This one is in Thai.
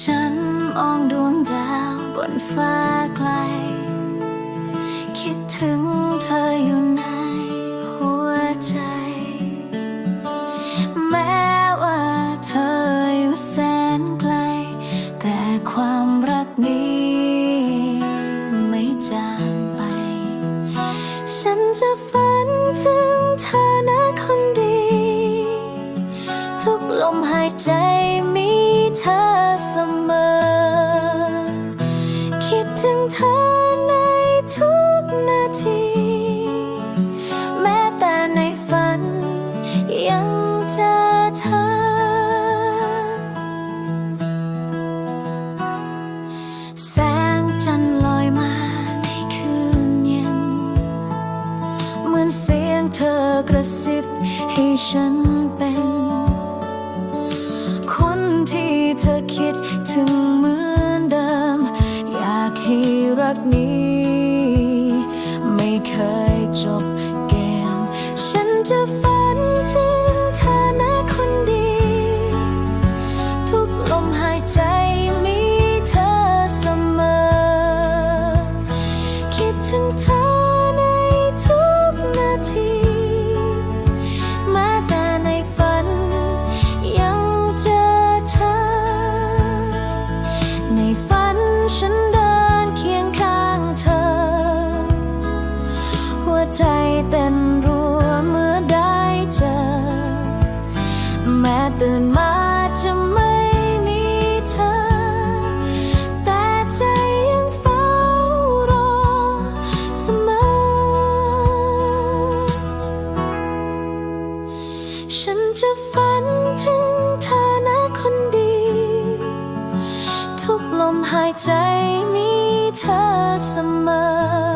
ฉันมองดวงดาวบนฟ้าไกล คิดถึงเธออยู่ในหัวใจ แม้ว่าเธออยู่แสนไกล แต่ความรักนี้ไม่จางไป ฉันจะฝันถึงเธอนะคนดี ทุกลมหายใจมี เธอเสมอ คิดถึงเธอในทุกนาที แม้แต่ในฝันยังเจอเธอ แสงจันทร์ลอยมาในคืนเย็นเหมือนเสียงเธอกระซิบให้ฉันเป็นคน ที่เธอคิดถึงเหมือนเดิม อยากให้รักนี้ ไม่เคยจบเกม ฉันจะฝันถึงเธอนะคนดี ทุกลมหายใจ ตื่นมาจะไม่มีเธอ แต่ใจยังเฝ้ารอเสมอ ฉันจะฝันถึงเธอนะคนดี ทุกลมหายใจมีเธอเสมอ